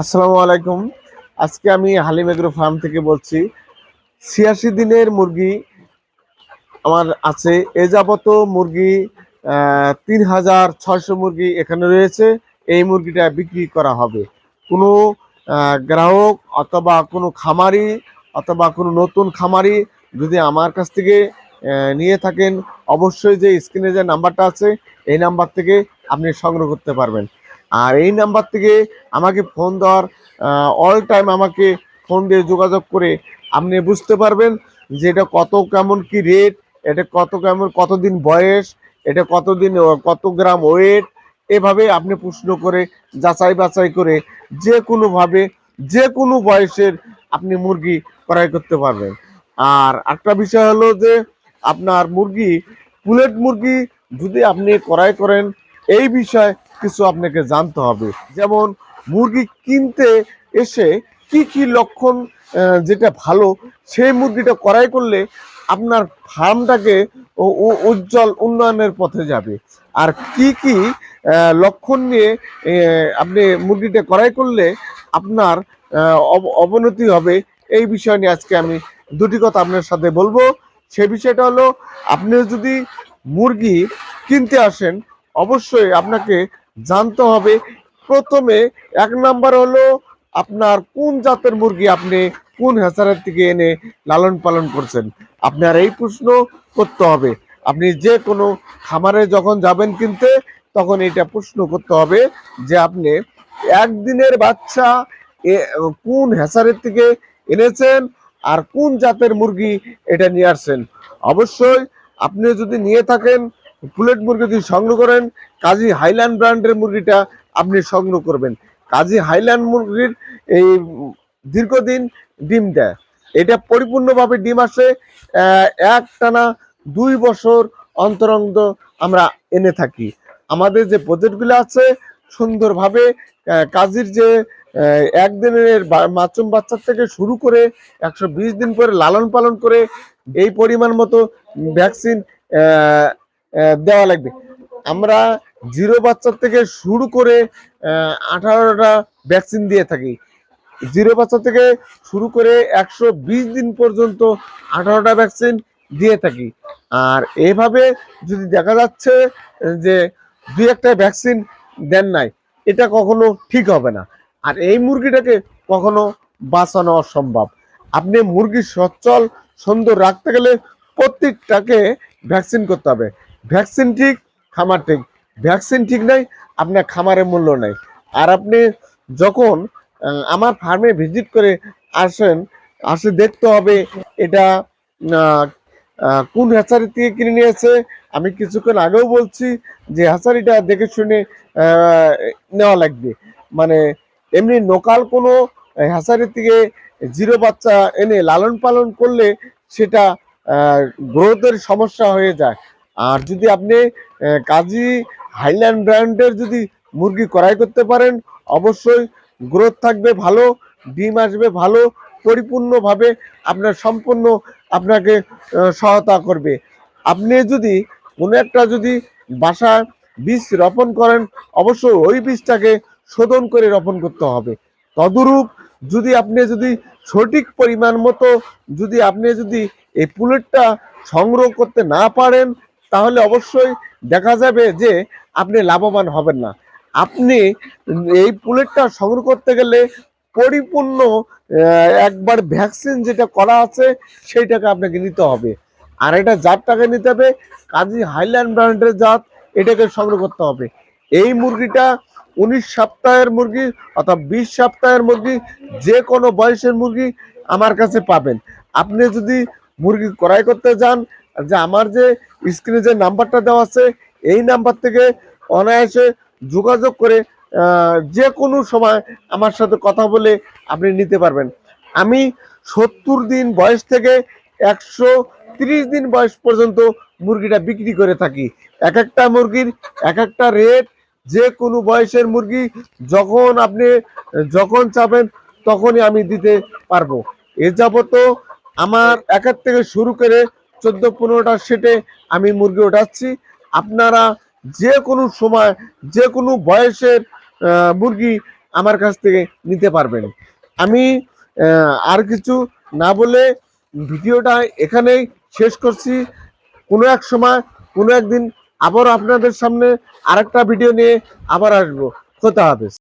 আসসালামু আলাইকুম। আজকে আমি হালিম এগ্রো ফার্ম থেকে বলছি, ছিয়াশি দিনের মুরগি আমার আছে। এ যাবত মুরগি তিন হাজার ছয়শো মুরগি এখানে রয়েছে। এই মুরগিটা বিক্রি করা হবে। কোনো গ্রাহক অথবা কোনো খামারি অথবা কোনো নতুন খামারি যদি আমার কাছ থেকে নিয়ে থাকেন, অবশ্যই যে স্ক্রিনে যে নাম্বারটা আছে, এই নাম্বার থেকে আপনি সংগ্রহ করতে পারবেন। আর এই নাম্বার থেকে আমাকে ফোন দেওয়ার অল টাইম আমাকে ফোন দিয়ে যোগাযোগ করে আপনি বুঝতে পারবেন যে এটা কত কেমন কি রেট এটা কত কেমন, কতদিন বয়স, এটা কতদিন কত গ্রাম ওয়েট এভাবে আপনি প্রশ্ন করে, যাচাই বাছাই করে যে কোনোভাবে যে কোনো বয়সের আপনি মুরগি ক্রয় করতে পারবেন। আর একটা বিষয় হলো যে আপনার মুরগি পুলেট মুরগি যদি আপনি ক্রয় করেন, এই বিষয়ে কিছু আপনাকে জানতে হবে। যেমন, মুরগি কিনতে এসে কি কি লক্ষণ যেটা ভালো, সেই মুরগিটা ক্রয় করলে আপনার ফার্মটাকে উজ্জ্বল উন্নয়নের পথে যাবে। আর কি কি লক্ষণ নিয়ে আপনি মুরগিটা ক্রয় করলে আপনার অব- অবনতি হবে, এই বিষয় নিয়ে আজকে আমি দুটি কথা আপনার সাথে বলব। সে বিষয়টা হলো, আপনি যদি মুরগি কিনতে আসেন, অবশ্যই আপনাকে জানতে হবে। প্রথমে এক নাম্বার হলো আপনার কোন জাতের মুরগি আপনি কোন হ্যাচারের থেকে এনে লালন পালন করছেন? আপনার এই প্রশ্ন করতে হবে। আপনি যে কোনো খামারে যখন যাবেন কিনতে, তখন এটা প্রশ্ন করতে হবে যে আপনি একদিনের বাচ্চা কোন হ্যাচারের থেকে এনেছেন আর কোন জাতের মুরগি এটা নিয়ে আসছেন? অবশ্যই আপনি যদি নিয়ে থাকেন পুলেট মুরগি যদি সংগ্রহ করেন, কাজী হাইল্যান্ড ব্র্যান্ডের মুরগিটা আপনি সংগ্রহ করবেন। কাজী হাইল্যান্ড মুরগির এই দীর্ঘদিন ডিম দেয়। এটা পরিপূর্ণভাবে ডিম আসে এক টানা দুই বছর অন্তর অন্তর আমরা এনে থাকি। আমাদের যে প্রজেক্টগুলো আছে, সুন্দরভাবে কাজীর যে একদিনের মাসুম বাচ্চার থেকে শুরু করে একশো বিশ দিন পরে লালন পালন করে এই পরিমাণ মতো ভ্যাকসিন দেওয়া লাগবে। আমরা জিরো বাচ্চার থেকে শুরু করে আঠারোটা ভ্যাকসিন দিয়ে থাকি। জিরো বাচ্চা থেকে শুরু করে একশো বিশ দিন পর্যন্ত আঠারোটা ভ্যাকসিন দিয়ে থাকি। আর এভাবে যদি দেখা যাচ্ছে যে দু একটা ভ্যাকসিন দেন নাই, এটা কখনো ঠিক হবে না। আর এই মুরগিটাকে কখনো বাঁচানো অসম্ভব। আপনি মুরগি সচ্ছল, সুন্দর রাখতে গেলে প্রত্যেকটাকে ভ্যাকসিন করতে হবে। ভ্যাকসিন ঠিক, খামার ঠিক। ভ্যাকসিন ঠিক নাই, আপনার খামারের মূল্য নেই। আর আপনি যখন আমার ফার্মে ভিজিট করে আসেন, আসে দেখতে হবে এটা কোন হ্যাচারি থেকে কিনে নিয়েছে। আমি কিছুক্ষণ আগেও বলছি যে হ্যাচারিটা দেখে শুনে নেওয়া লাগবে। মানে এমনি লোকাল কোনো হ্যাচারি থেকে জিরো বাচ্চা এনে লালন পালন করলে সেটা গ্রোথের সমস্যা হয়ে যায়। আর যদি আপনি কাজী হাইল্যান্ড ব্র্যান্ডের যদি মুরগি ক্রয় করতে পারেন, অবশ্যই গ্রোথ থাকবে ভালো, ডিম আসবে ভালো, পরিপূর্ণভাবে আপনার সম্পূর্ণ আপনাকে সহায়তা করবে। আপনি যদি কোনো একটা যদি বাসা বীজ রোপণ করেন, অবশ্যই ওই বীজটাকে শোধন করে রোপণ করতে হবে। তদরূপ যদি আপনি যদি সঠিক পরিমাণ মতো যদি আপনি যদি এই পুলেটটা সংগ্রহ করতে না পারেন তাহলে অবশ্যই দেখা যাবে যে আপনি লাভবান হবেন না। আপনি এই পুলেটটা সংগ্রহ করতে গেলে পরিপূর্ণ একবার ভ্যাকসিন যেটা করা আছে সেইটাকে আপনাকে নিতে হবে। আর এটা জাতটাকে নিতে হবে কাজী হাইল্যান্ড ব্র্যান্ডের জাত, এটাকে সংগ্রহ করতে হবে। এই মুরগিটা উনিশ সপ্তাহের মুরগি অর্থাৎ বিশ সপ্তাহের মুরগি, যে কোনো বয়সের মুরগি আমার কাছে পাবেন। আপনি যদি মুরগি ক্রয় করতে যান যে আমার যে স্ক্রিনে যে নাম্বারটা দেওয়া আছে, এই নাম্বার থেকে অনায়াসে যোগাযোগ করে যে কোনো সময় আমার সাথে কথা বলে আপনি নিতে পারবেন। আমি সত্তর দিন বয়স থেকে একশো তিরিশ দিন বয়স পর্যন্ত মুরগিটা বিক্রি করে থাকি। এক একটা মুরগির এক একটা রেট যে কোনো বয়সের মুরগি যখন আপনি, যখন চাবেন তখনই আমি দিতে পারব। এ যাবত আমার একের থেকে শুরু করে চোদ্দ পনেরোটা সেটে আমি মুরগি ওঠাচ্ছি। আপনারা যে কোনো সময়, যে কোনো বয়সের মুরগি আমার কাছ থেকে নিতে পারবেন। আমি আর কিছু না বলে ভিডিওটা এখানেই শেষ করছি। কোনো এক সময়, কোনো একদিন আবার আপনাদের সামনে আরেকটা ভিডিও নিয়ে আবার আসব। খোদা হাফেজ।